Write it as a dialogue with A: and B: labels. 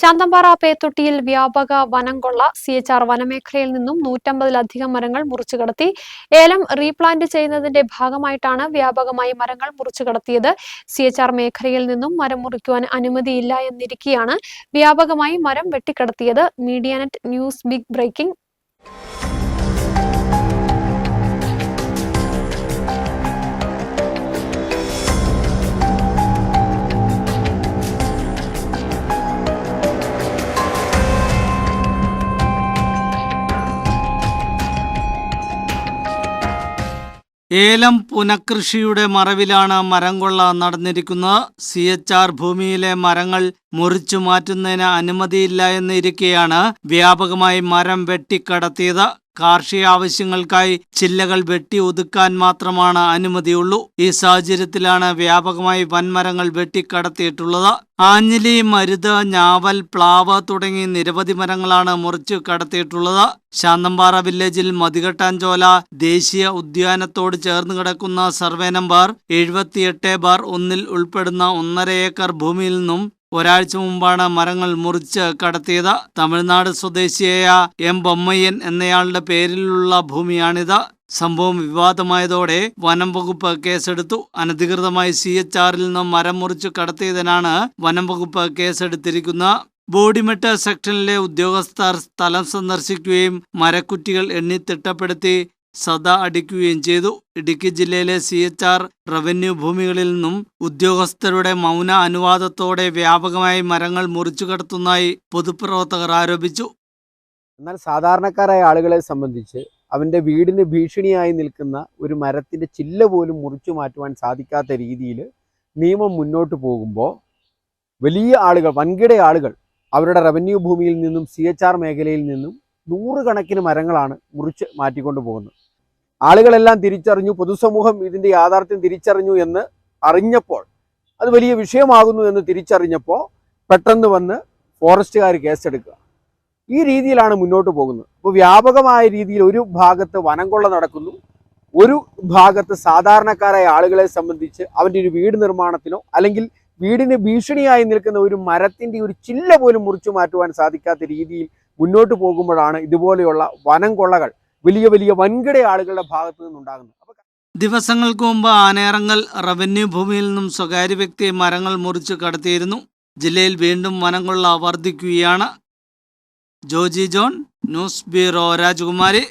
A: ശാന്തമ്പാറ പേത്തൊട്ടിയിൽ വ്യാപക വനം കൊള്ള സി എച്ച് ആർ വനമേഖലയിൽ നിന്നും നൂറ്റമ്പതിലധികം മരങ്ങൾ മുറിച്ചു കടത്തി. ഏലം റീപ്ലാന്റ് ചെയ്യുന്നതിന്റെ ഭാഗമായിട്ടാണ് വ്യാപകമായി മരങ്ങൾ മുറിച്ചു കടത്തിയത്. സി എച്ച് ആർ മേഖലയിൽ നിന്നും മരം മുറിക്കുവാൻ അനുമതിയില്ല എന്നിരിക്കെയാണ് വ്യാപകമായി മരം വെട്ടിക്കടത്തിയത്. Medianet news big breaking.
B: ഏലം പുനഃകൃഷിയുടെ മറവിലാണ് മരം കൊള്ള നടന്നിരിക്കുന്നത്. സി എച്ച് ആർ ഭൂമിയിലെ മരങ്ങൾ മുറിച്ചു മാറ്റുന്നതിന് അനുമതിയില്ല എന്നിരിക്കെയാണ് വ്യാപകമായി മരം വെട്ടിക്കടത്തിയത്. കാർഷിക ആവശ്യങ്ങൾക്കായി ചില്ലകൾ വെട്ടി ഒതുക്കാൻ മാത്രമാണ് അനുമതിയുള്ളൂ. ഈ സാഹചര്യത്തിലാണ് വ്യാപകമായി വൻമരങ്ങൾ വെട്ടിക്കടത്തിയിട്ടുള്ളത്. ആഞ്ഞിലി മരുത് ഞാവൽ പ്ലാവ് തുടങ്ങി നിരവധി മരങ്ങളാണ് മുറിച്ചു കടത്തിയിട്ടുള്ളത്. ശാന്തമ്പാറ വില്ലേജിൽ മതികെട്ടാഞ്ചോല ദേശീയ ഉദ്യാനത്തോട് ചേർന്ന് കിടക്കുന്ന സർവേ നമ്പർ എഴുപത്തിയെട്ട് ബാർ ഒന്നിൽ ഉൾപ്പെടുന്ന ഒന്നര ഏക്കർ ഭൂമിയിൽ നിന്നും ഒരാഴ്ച മുമ്പാണ് മരങ്ങൾ മുറിച്ച് കടത്തിയത്. തമിഴ്നാട് സ്വദേശിയായ എം. ബൊമ്മയ്യൻ എന്നയാളുടെ പേരിലുള്ള ഭൂമിയാണിത്. സംഭവം വിവാദമായതോടെ വനം വകുപ്പ് കേസെടുത്തു. അനധികൃതമായി സി എച്ച് ആറിൽ നിന്നും മരം മുറിച്ചു കടത്തിയതിനാണ് വനം വകുപ്പ് കേസെടുത്തിരിക്കുന്നത്. ബോഡിമെട്ട് സെക്ഷനിലെ ഉദ്യോഗസ്ഥർ സ്ഥലം സന്ദർശിക്കുകയും മരക്കുറ്റികൾ എണ്ണി തിട്ടപ്പെടുത്തി സദ അടിക്കുകയും ചെയ്തു. ഇടുക്കി ജില്ലയിലെ സി എച്ച് ആർ റവന്യൂ ഭൂമികളിൽ നിന്നും ഉദ്യോഗസ്ഥരുടെ മൗന അനുവാദത്തോടെ വ്യാപകമായി മരങ്ങൾ മുറിച്ചു കടത്തുന്നതായി പൊതുപ്രവർത്തകർ ആരോപിച്ചു.
C: എന്നാൽ സാധാരണക്കാരായ ആളുകളെ സംബന്ധിച്ച് അവന്റെ വീടിന് ഭീഷണിയായി നിൽക്കുന്ന ഒരു മരത്തിന്റെ ചില്ല പോലും മുറിച്ചു മാറ്റുവാൻ സാധിക്കാത്ത രീതിയിൽ നിയമം മുന്നോട്ട് പോകുമ്പോൾ വലിയ ആളുകൾ വൻകിട ആളുകൾ അവരുടെ റവന്യൂ ഭൂമിയിൽ നിന്നും സി മേഖലയിൽ നിന്നും നൂറുകണക്കിന് മരങ്ങളാണ് മുറിച്ച് മാറ്റിക്കൊണ്ടു പോകുന്നത്. ആളുകളെല്ലാം തിരിച്ചറിഞ്ഞു പൊതുസമൂഹം ഇതിന്റെ യാഥാർത്ഥ്യം തിരിച്ചറിഞ്ഞു എന്ന് അറിഞ്ഞപ്പോൾ അത് വലിയ വിഷയമാകുന്നു എന്ന് തിരിച്ചറിഞ്ഞപ്പോൾ പെട്ടെന്ന് വന്ന് ഫോറസ്റ്റുകാർ കേസെടുക്കുക. ഈ രീതിയിലാണ് മുന്നോട്ട് പോകുന്നത്. അപ്പോൾ വ്യാപകമായ രീതിയിൽ ഒരു ഭാഗത്ത് വനംകൊള്ള നടക്കുന്നു. ഒരു ഭാഗത്ത് സാധാരണക്കാരായ ആളുകളെ സംബന്ധിച്ച് അവന്റെ ഒരു വീട് നിർമ്മാണത്തിനോ അല്ലെങ്കിൽ വീടിന് ഭീഷണിയായി നിൽക്കുന്ന ഒരു മരത്തിന്റെ ഒരു ചില്ല പോലും മുറിച്ചു മാറ്റുവാൻ സാധിക്കാത്ത രീതിയിൽ മുന്നോട്ട് പോകുമ്പോഴാണ് ഇതുപോലെയുള്ള വനം കൊള്ളകൾ വലിയ വലിയ വൻകിട ആളുകളുടെ ഭാഗത്ത് നിന്നുണ്ടാകുന്നത്
B: ദിവസങ്ങൾക്ക് മുമ്പ് ആനേറങ്ങൽ റവന്യൂ ഭൂമിയിൽ നിന്നും സ്വകാര്യ വ്യക്തിയെ മരങ്ങൾ മുറിച്ച് കടത്തിയിരുന്നു. ജില്ലയിൽ വീണ്ടും വനം കൊള്ള വർദ്ധിക്കുകയാണ് ജോജി ജോൺ ന്യൂസ് ബ്യൂറോ രാജകുമാരി.